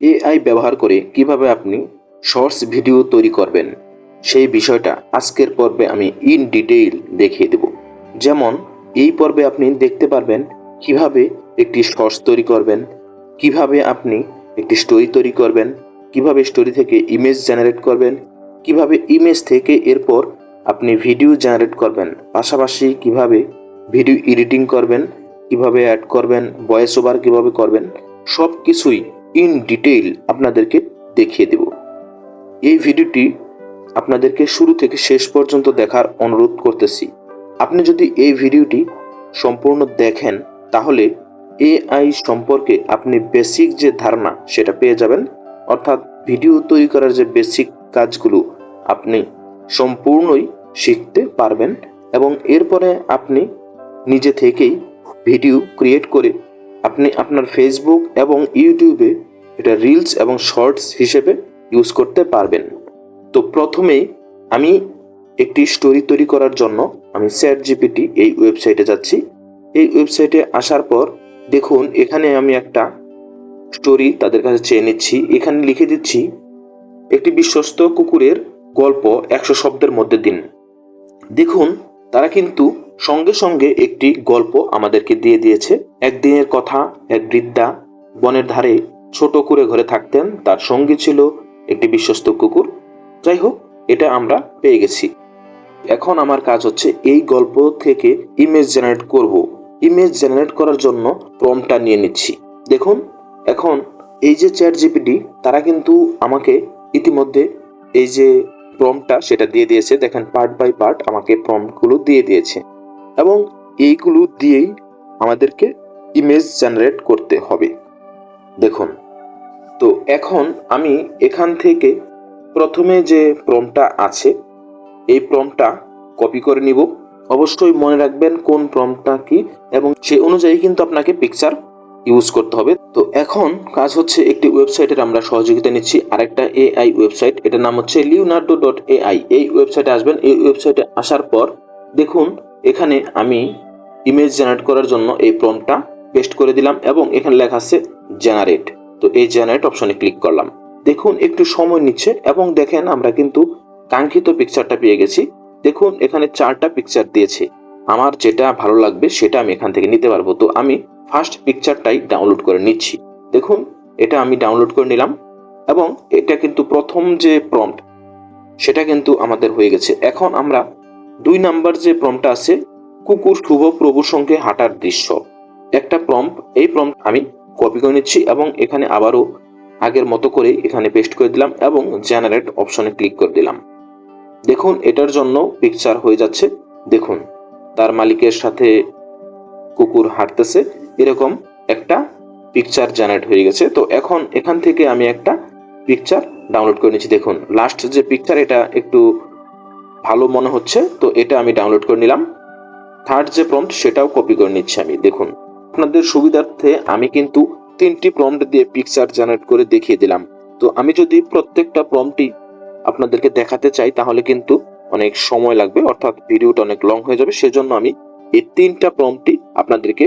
AI ব্যবহার করে কীভাবে আপনি শর্টস ভিডিও তৈরি করবেন, সেই বিষয়টা আজকের পর্বে আমি ইন ডিটেইল দেখিয়ে দেব। যেমন, এই পর্বে আপনি দেখতে পারবেন কীভাবে একটি শর্টস তৈরি করবেন, কীভাবে আপনি একটি স্টোরি তৈরি করবেন, কীভাবে স্টোরি থেকে ইমেজ জেনারেট করবেন, কীভাবে ইমেজ থেকে এরপর আপনি ভিডিও জেনারেট করবেন, পাশাপাশি কীভাবে ভিডিও এডিটিং করবেন, কীভাবে অ্যাড করবেন, ভয়েস ওভার কীভাবে করবেন সব কিছুই ইন ডিটেইল আপনাদেরকে দেখিয়ে দেব। এই ভিডিওটি আপনাদেরকে শুরু থেকে শেষ পর্যন্ত দেখার অনুরোধ করতেছি। আপনি যদি এই ভিডিওটি সম্পূর্ণ দেখেন, তাহলে এআই সম্পর্কে আপনি বেসিক যে ধারণা, সেটা পেয়ে যাবেন। অর্থাৎ ভিডিও তৈরি করার যে বেসিক কাজগুলো, আপনি সম্পূর্ণই শিখতে পারবেন এবং এরপরে আপনি নিজে থেকেই ভিডিও ক্রিয়েট করে আপনি আপনার ফেসবুক এবং ইউটিউবে এটা রিলস এবং শর্টস হিসেবে ইউজ করতে পারবেন। তো প্রথমেই আমি একটি স্টোরি তৈরি করার জন্য আমি স্যাট জিপিটি এই ওয়েবসাইটে যাচ্ছি। এই ওয়েবসাইটে আসার পর দেখুন, এখানে আমি একটা স্টোরি তাদের কাছে চেয়ে নিচ্ছি। এখানে লিখে দিচ্ছি, একটি বিশ্বস্ত কুকুরের গল্প একশো শব্দের মধ্যে দিন। দেখুন, তারা কিন্তু সঙ্গে সঙ্গে একটি গল্প আমাদেরকে দিয়ে দিয়েছে। একদিনের কথা, এক বৃদ্ধা বনের ধারে ছোট করে ঘরে থাকতেন, তার সঙ্গী ছিল একটি বিশ্বস্ত কুকুর। যাই হোক, এটা আমরা পেয়ে গেছি। এখন আমার কাজ হচ্ছে এই গল্প থেকে ইমেজ জেনারেট করব। ইমেজ জেনারেট করার জন্য প্রমটা নিয়ে নিচ্ছি। দেখুন, এখন এই যে চ্যাট জিপিটি তারা কিন্তু আমাকে ইতিমধ্যে এই যে প্রমটা সেটা দিয়ে দিয়েছে। দেখেন পার্ট বাই পার্ট আমাকে প্রমগুলো দিয়ে দিয়েছে। এবং এইগুলো দিয়েই আমাদেরকে ইমেজ জেনারেট করতে হবে। দেখুন। তো এখন আমি এখান থেকে প্রথমে যে প্রমটা আছে, এই প্রমটা কপি করে নিব। অবশ্যই মনে রাখবেন কোন প্রমটা কি এবং সেই অনুযায়ী কিন্তু আপনাকে পিকচার ইউজ করতে হবে। তো এখন কাজ হচ্ছে একটি ওয়েবসাইটের আমরা সহযোগিতা নিচ্ছি। আরেকটা এআই ওয়েবসাইট এটার নাম হচ্ছে লিওনার্ডো ডট এআই এই ওয়েবসাইটে আসবেন। এই ওয়েবসাইটে আসার পর দেখুন, এখানে আমি ইমেজ জেনারেট করার জন্য এই প্রমটা পেস্ট করে দিলাম এবং এখানে লেখা আছে জেনারেট তো এই জেনারেট অপশনে ক্লিক করলাম। দেখুন, একটু সময় নিচ্ছে এবং দেখেন আমরা কিন্তু কাঙ্ক্ষিত পিকচারটা পেয়ে গেছি। দেখুন, এখানে চারটা পিকচার দিয়েছে। আমার যেটা ভালো লাগবে সেটা আমি এখান থেকে নিতে পারব। তো আমি ফার্স্ট পিকচারটাই ডাউনলোড করে নিচ্ছি। দেখুন, এটা আমি ডাউনলোড করে নিলাম এবং এটা কিন্তু প্রথম যে প্রম্পট সেটা কিন্তু আমাদের হয়ে গেছে। এখন আমরা দুই নাম্বার যে প্রম্পটটা আছে, কুকুর শুভ প্রভুর সঙ্গে হাঁটার দৃশ্য। একটা প্রম্প এই প্রম্পট আমি কপি করে নিচ্ছি এবং এখানে আবারও আগের মতো করে এখানে পেস্ট করে দিলাম এবং জেনারেট অপশনে ক্লিক করে দিলাম। দেখুন, এটার জন্য পিকচার হয়ে যাচ্ছে। দেখুন, তার মালিকের সাথে কুকুর হাঁটতেছে। এরকম একটা পিকচার জেনারেট হয়ে গেছে। তো এখন এখান থেকে আমি একটা পিকচার ডাউনলোড করে নিচ্ছি। দেখুন লাস্ট যে পিকচার এটা একটু ভালো মনে হচ্ছে। তো এটা আমি ডাউনলোড করে নিলাম। থার্ড যে প্রম্পট সেটাও কপি করে নিচ্ছি আমি। দেখুন আপনাদের সুবিধার্থে আমি কিন্তু তিনটি প্রম্পট দিয়ে পিকচার জেনারেট করে দেখিয়ে দিলাম। তো আমি যদি প্রত্যেকটা প্রম্পটই আপনাদেরকে দেখাতে চাই, তাহলে কিন্তু অনেক সময় লাগবে, অর্থাৎ ভিডিওটা অনেক লং হয়ে যাবে। সেজন্য আমি এই তিনটা প্রম্পটই আপনাদেরকে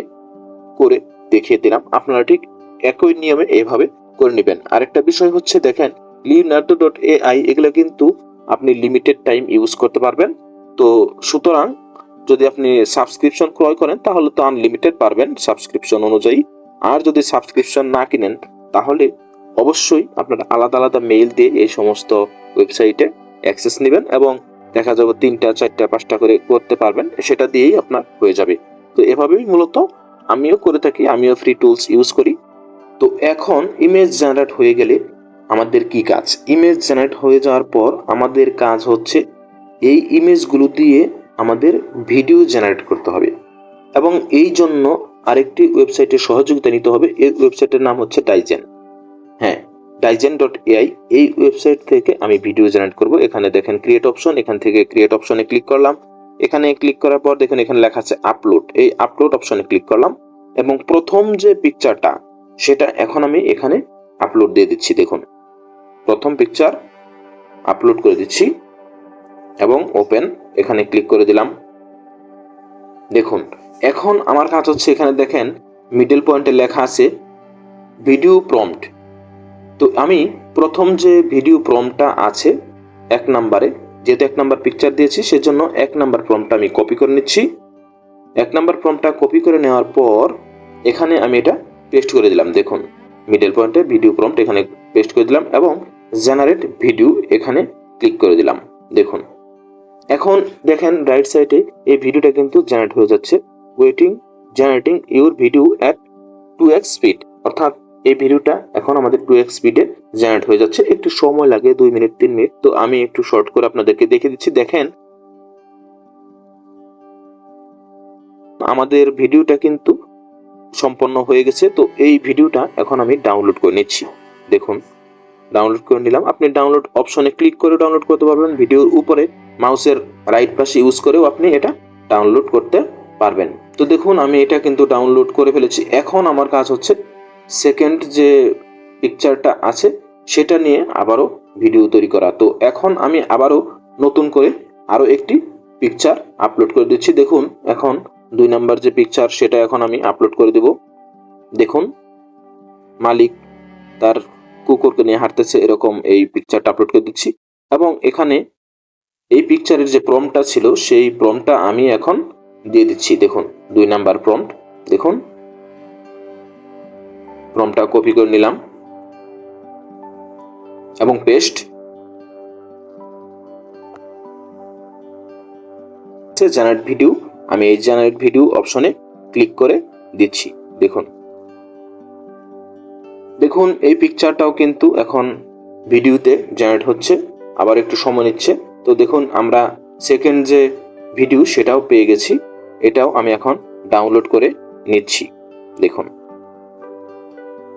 করে দেখিয়ে দিলাম। আপনারা ঠিক একই নিয়মে এভাবে করে নেবেন। আরেকটা বিষয় হচ্ছে, দেখেন লিওনার্ডো ডট এআই এগুলো কিন্তু আপনি লিমিটেড টাইম ইউজ করতে পারবেন। তো সুতরাং যদি আপনি সাবস্ক্রিপশন ক্রয় করেন, তাহলে তো আনলিমিটেড পারবেন সাবস্ক্রিপশন অনুযায়ী। আর যদি সাবস্ক্রিপশন না কিনেন, তাহলে অবশ্যই আপনারা আলাদা আলাদা মেইল দিয়ে এই সমস্ত ওয়েবসাইটে অ্যাক্সেস নেবেন এবং দেখা যাবে তিনটা, চারটা, পাঁচটা করে করতে পারবেন। সেটা দিয়েই আপনার হয়ে যাবে। তো এভাবেই মূলত আমিও করে থাকি, আমিও ফ্রি টুলস ইউজ করি। তো এখন ইমেজ জেনারেট হয়ে গেলে আমাদের কি কাজ? ইমেজ জেনারেট হয়ে যাওয়ার পর আমাদের কাজ হচ্ছে এই ইমেজগুলো দিয়ে আমাদের ভিডিও জেনারেট করতে হবে। এবং এই জন্য আরেকটি ওয়েবসাইটের সহযোগিতা নিতে হবে। এই ওয়েবসাইটের নাম হচ্ছে ডাইজেন হ্যাঁ ডাইজেন ডট এআই এই ওয়েবসাইট থেকে আমি ভিডিও জেনারেট করব। এখানে দেখেন ক্রিয়েট অপশন এখান থেকে ক্রিয়েট অপশনে ক্লিক করলাম। এখানে ক্লিক করার পর দেখুন এখানে লেখা আছে আপলোড এই আপলোড অপশনে ক্লিক করলাম। এবং প্রথম যে পিকচারটা সেটা এখন আমি এখানে আপলোড দিয়ে দিচ্ছি। দেখুন, প্রথম পিকচার আপলোড করে দিচ্ছি। এবং ওপেন এখানে ক্লিক করে দিলাম। দেখুন, এখন আমার কাজ হচ্ছে এখানে দেখেন মিডল পয়েন্টে লেখা আছে ভিডিও প্রম্পট তো আমি প্রথম যে ভিডিও প্রমটা আছে, এক নাম্বারে যেহেতু এক নাম্বার পিকচার দিয়েছি, সেজন্য এক নাম্বার প্রমটা আমি কপি করে নিচ্ছি। এক নাম্বার প্রমটা কপি করে নেওয়ার পর, এখানে আমি এটা পেস্ট করে দিলাম। দেখুন মিডল পয়েন্টে ভিডিও প্রম্পট এখানে পেস্ট করে দিলাম এবং জেনারেট ভিডিও এখানে ক্লিক করে দিলাম। দেখুন এখন দেখেন রাইট সাইডে এই ভিডিওটা কিন্তু জেনারেট হয়ে যাচ্ছে। Waiting generating your video at two x speed অর্থাৎ এই ভিডিওটা এখন আমাদের টু এক্স স্পিডে জেনারেট হয়ে যাচ্ছে। একটু সময় লাগে, দুই মিনিট তিন মিনিট তো আমি একটু শর্ট করে আপনাদেরকে দেখে দিচ্ছি। দেখেন, আমাদের ভিডিওটা কিন্তু সম্পন্ন হয়ে গেছে। তো এই ভিডিওটা এখন আমি ডাউনলোড করে নিচ্ছি। দেখুন। ডাউনলোড করে নিলাম। আপনি ডাউনলোড অপশনে ক্লিক করে ডাউনলোড করতে পারবেন। ভিডিওর উপরে মাউসের রাইট পাশে ইউজ করেও আপনি এটা ডাউনলোড করতে পারবেন। তো দেখুন, আমি এটা কিন্তু ডাউনলোড করে ফেলেছি। এখন আমার কাজ হচ্ছে সেকেন্ড যে পিকচারটা আছে, সেটা নিয়ে আবারও ভিডিও তৈরি করা। তো এখন আমি আবারও নতুন করে আরও একটি পিকচার আপলোড করে দিচ্ছি। দেখুন, এখন দুই নাম্বার যে পিকচার সেটা এখন আমি আপলোড করে দেব। দেখুন, মালিক তার কুকুরকে নিয়ে হাঁটতেছে, এরকম এই পিকচারটা আপলোড করে দিচ্ছি। এবং এখানে এই পিকচারের যে প্রমটা ছিল, সেই প্রমটা আমি এখন দিয়ে দিচ্ছি। দেখুন, দুই নাম্বার প্রম্পট দেখুন। প্রমটা কপি করে নিলাম। এবং পেস্ট জেনারেট ভিডিও আমি এই জেনারেট ভিডিও অপশনে ক্লিক করে দিচ্ছি। দেখুন। দেখুন, এই পিকচারটাও কিন্তু এখন ভিডিওতে জেনারেট হচ্ছে। আবার একটু সময় নিচ্ছে। তো দেখুন, আমরা সেকেন্ড যে ভিডিও সেটাও পেয়ে গেছি। এটাও আমি এখন ডাউনলোড করে নিচ্ছি। দেখুন।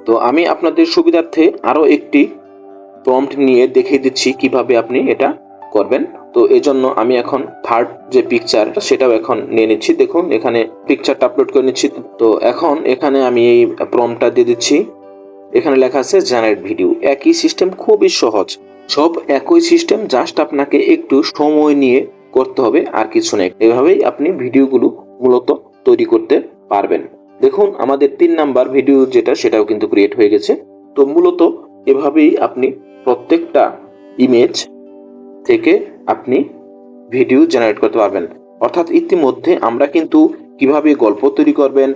তো আমি আপনাদের সুবিধার্থে আরও একটি প্রম্পট নিয়ে দেখিয়ে দিচ্ছি কীভাবে আপনি এটা করবেন। তো এজন্য আমি এখন থার্ড যে পিকচার সেটাও এখন নিয়ে নিচ্ছি। দেখুন, এখানে পিকচারটা আপলোড করে নিচ্ছি। তো এখন এখানে আমি এই প্রমটা দিয়ে দিচ্ছি। এখানে লেখা আছে জেনারেট ভিডিও একই সিস্টেম খুবই সহজ। সব একই সিস্টেম জাস্ট আপনাকে একটু সময় নিয়ে করতে হবে, আর কিছু নেই। এভাবেই আপনি ভিডিওগুলো মূলত তৈরি করতে পারবেন। দেখুন, আমাদের তিন নাম্বার ভিডিও যেটা, সেটাও কিন্তু ক্রিয়েট হয়ে গেছে। তো মূলত এভাবেই আপনি প্রত্যেকটা ইমেজ থেকে আপনি ভিডিও জেনারেট করতে পারবেন। অর্থাৎ ইতিমধ্যে আমরা কিন্তু কীভাবে গল্প তৈরি করবেন,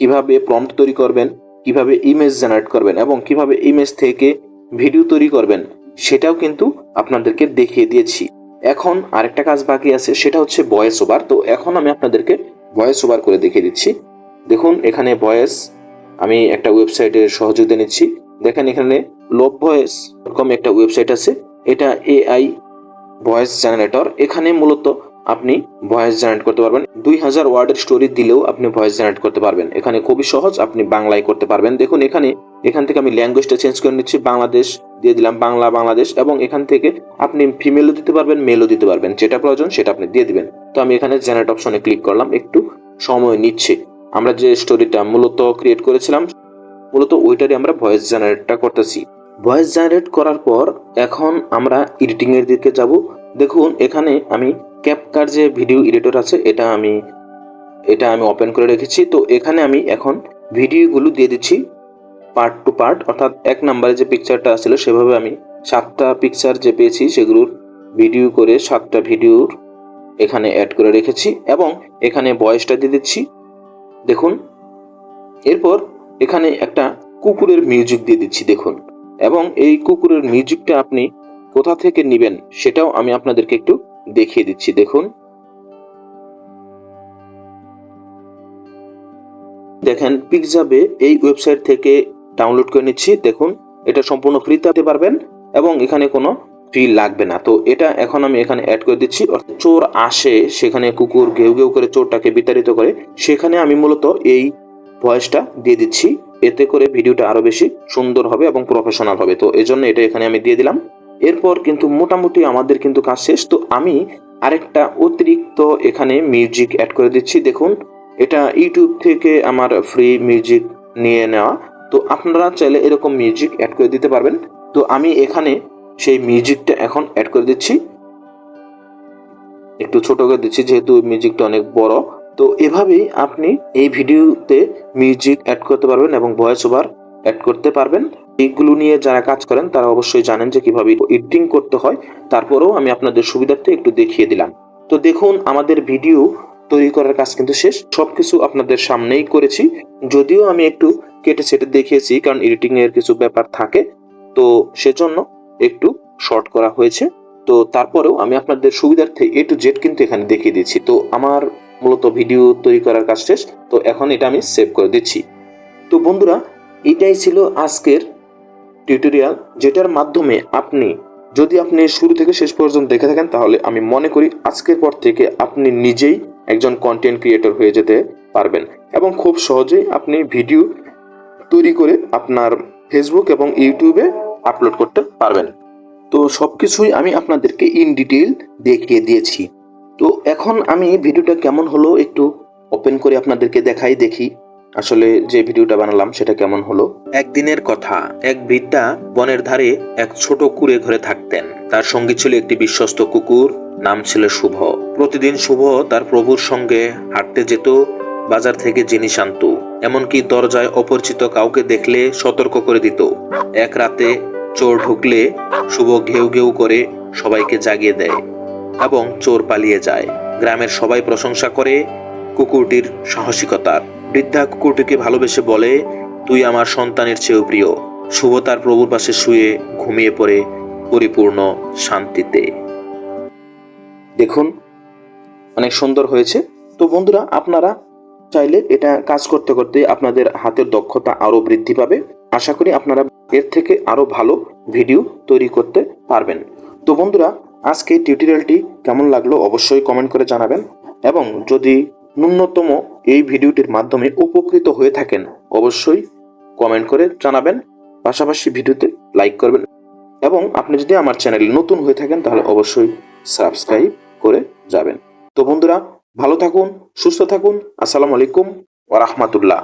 কীভাবে প্রম্পট তৈরি করবেন কীভাবে ইমেজ জেনারেট করবেন এবং কীভাবে ইমেজ থেকে ভিডিও তৈরি করবেন, সেটাও কিন্তু আপনাদেরকে দেখিয়ে দিয়েছি। এখন আরেকটা কাজ বাকি আছে, সেটা হচ্ছে ভয়েস ওভার তো এখন আমি আপনাদেরকে ভয়েস ওভার করে দেখিয়ে দিচ্ছি। দেখুন, এখানে ভয়েস আমি একটা ওয়েবসাইটের সহযোগিতা নিচ্ছি। দেখেন, এখানে লোভ ভয়েস এরকম একটা ওয়েবসাইট আছে। এটা এআই ভয়েস জেনারেটর এখানে মূলত আপনি ভয়েস জেনারেট করতে পারবেন। দুই হাজার ওয়ার্ডের স্টোরি দিলেও আপনি ভয়েস জেনারেট করতে পারবেন। এখানে খুবই সহজ, আপনি বাংলায় করতে পারবেন। দেখুন, এখানে, এখান থেকে আমি ল্যাঙ্গুয়েজটা চেঞ্জ করে নিচ্ছি। বাংলাদেশ, দিয়ে দিলাম বাংলা, বাংলাদেশ, এবং এখান থেকে আপনি ফিমেলও দিতে পারবেন মেলও দিতে পারবেন। যেটা প্রয়োজন, সেটা আপনি দিয়ে দিবেন। তো আমি এখানে জেনারেট অপশনে ক্লিক করলাম। একটু সময় নিচ্ছে। আমরা যে স্টোরিটা মূলত ক্রিয়েট করেছিলাম, মূলত ওইটারই আমরা ভয়েস জেনারেটটা করতেছি। ভয়েস জেনারেট করার পর এখন আমরা এডিটিংয়ের দিকে যাব। দেখুন, এখানে আমি ক্যাপকার যে ভিডিও এডিটর আছে, এটা আমি এটা আমি ওপেন করে রেখেছি। তো এখানে আমি এখন ভিডিওগুলো দিয়ে দিচ্ছি পার্ট টু পার্ট অর্থাৎ এক নম্বরে যে পিকচারটা ছিল সেভাবে আমি সাতটা পিকচার যে পেয়েছি, সেগুলোর ভিডিও করে সাতটা ভিডিওর এখানে অ্যাড করে রেখেছি এবং এখানে ভয়েসটা দিয়ে দিচ্ছি। দেখুন, এরপর এখানে একটা কুকুরের মিউজিক দিয়ে দিচ্ছি, দেখুন। এবং এই কুকুরের মিউজিকটা আপনি কোথা থেকে নেবেন, সেটাও আমি আপনাদেরকে একটু দেখিয়ে দিচ্ছি, দেখুন। দেখেন পিকজাবে এই ওয়েবসাইট থেকে ডাউনলোড করে নিচ্ছি, দেখুন। এটা সম্পূর্ণ ফ্রিতে দিতে পারবেন এবং এখানে কোনো ফি লাগবে না। তো এটা এখন আমি এখানে অ্যাড করে দিচ্ছি, অর্থাৎ চোর আসে, সেখানে কুকুর ঘেউ ঘেউ করে চোরটাকে বিতাড়িত করে, সেখানে আমি মূলত এই ভয়েসটা দিয়ে দিচ্ছি। এতে করে ভিডিওটা আরও বেশি সুন্দর হবে এবং প্রফেশনাল হবে। তো এই জন্য এটা এখানে আমি দিয়ে দিলাম। এরপর কিন্তু মোটামুটি আমাদের কিন্তু কাজ শেষ। তো আমি আরেকটা অতিরিক্ত এখানে মিউজিক অ্যাড করে দিচ্ছি। দেখুন, এটা ইউটিউব থেকে আমার ফ্রি মিউজিক নিয়ে নেওয়া। তো আপনারা চাইলে এরকম মিউজিক অ্যাড করে দিতে পারবেন। তো আমি এখানে সেই মিউজিকটা এখন অ্যাড করে দিচ্ছি। একটু ছোট করে দিচ্ছি, যেহেতু মিউজিকটা অনেক বড়। তো এভাবেই আপনি এই ভিডিওতে মিউজিক অ্যাড করতে পারবেন এবং ভয়েস ওভার অ্যাড করতে পারবেন। এইগুলো নিয়ে যারা কাজ করেন, তারা অবশ্যই জানেন যে কীভাবে এডিটিং করতে হয়। তারপরেও আমি আপনাদের সুবিধার্থে একটু দেখিয়ে দিলাম। তো দেখুন, আমাদের ভিডিও তৈরি করার কাজ কিন্তু শেষ। সব কিছু আপনাদের সামনেই করেছি। যদিও আমি একটু কেটে সেটে দেখিয়েছি, কারণ এডিটিং এর কিছু ব্যাপার থাকে। তো সেজন্য একটু শর্ট করা হয়েছে। তো তারপরেও আমি আপনাদের সুবিধার্থে এ টু জেড কিন্তু এখানে দেখিয়ে দিচ্ছি তো আমার মূলত ভিডিও তৈরি করার কাজ শেষ। তো এখন এটা আমি সেভ করে দিচ্ছি। তো বন্ধুরা, এটাই ছিল আজকের টিউটোরিয়াল যেটার মাধ্যমে আপনি যদি আপনি শুরু থেকে শেষ পর্যন্ত দেখে থাকেন, তাহলে আমি মনে করি আজকের পর থেকে আপনি নিজেই একজন কন্টেন্ট ক্রিয়েটর হয়ে যেতে পারবেন এবং খুব সহজেই আপনি ভিডিও তৈরি করে আপনার ফেসবুক এবং ইউটিউবে আপলোড করতে পারবেন। তো সব কিছুই আমি আপনাদেরকে ইন ডিটেইল দেখিয়ে দিয়েছি। তো এখন আমি ভিডিওটা কেমন হলো একটু ওপেন করে আপনাদেরকে দেখাই, দেখি। আসলে যে ভিডিওটা বানালাম, সেটা কেমন হলো? একদিনের কথা, এক বৃদ্ধা বনের ধারে এক ছোট কুড়ে ঘরে থাকতেন। তার সঙ্গী ছিল একটি বিশ্বস্ত কুকুর, নাম ছিল শুভ। প্রতিদিন শুভ তার প্রভুর সঙ্গে হাঁটতে যেত, বাজার থেকে জিনিস আনতো, এমনকি দরজায় অপরিচিত কাউকে দেখলে সতর্ক করে দিত। এক রাতে চোর ঢুকলে শুভ ঘেউ ঘেউ করে সবাইকে জাগিয়ে দেয় এবং চোর পালিয়ে যায়। গ্রামের সবাই প্রশংসা করে কুকুরটির সাহসিকতার। বৃদ্ধা কুকুরটিকে ভালোবেসে বলে, তুই আমার সন্তানের চেয়েও প্রিয়। শুভ তার প্রভুর পাশে শুয়ে ঘুমিয়ে পড়ে পরিপূর্ণ শান্তিতে। দেখুন, অনেক সুন্দর হয়েছে। তো বন্ধুরা, আপনারা চাইলে এটা কাজ করতে করতে আপনাদের হাতের দক্ষতা আরও বৃদ্ধি পাবে। আশা করি আপনারা এর থেকে আরও ভালো ভিডিও তৈরি করতে পারবেন। তো বন্ধুরা, আজকে টিউটোরিয়ালটি কেমন লাগল অবশ্যই কমেন্ট করে জানাবেন। এবং যদি ন্যূনতম এই ভিডিওটির মাধ্যমে উপকৃত হয়ে থাকেন। অবশ্যই কমেন্ট করে জানাবেন, পাশাপাশি ভিডিওতে লাইক করবেন এবং আপনি যদি আমার চ্যানেলে নতুন হয়ে থাকেন তাহলে অবশ্যই সাবস্ক্রাইব করে যাবেন। তো বন্ধুরা, ভালো থাকুন, সুস্থ থাকুন। আসসালামু আলাইকুম ওয়া রাহমাতুল্লাহ।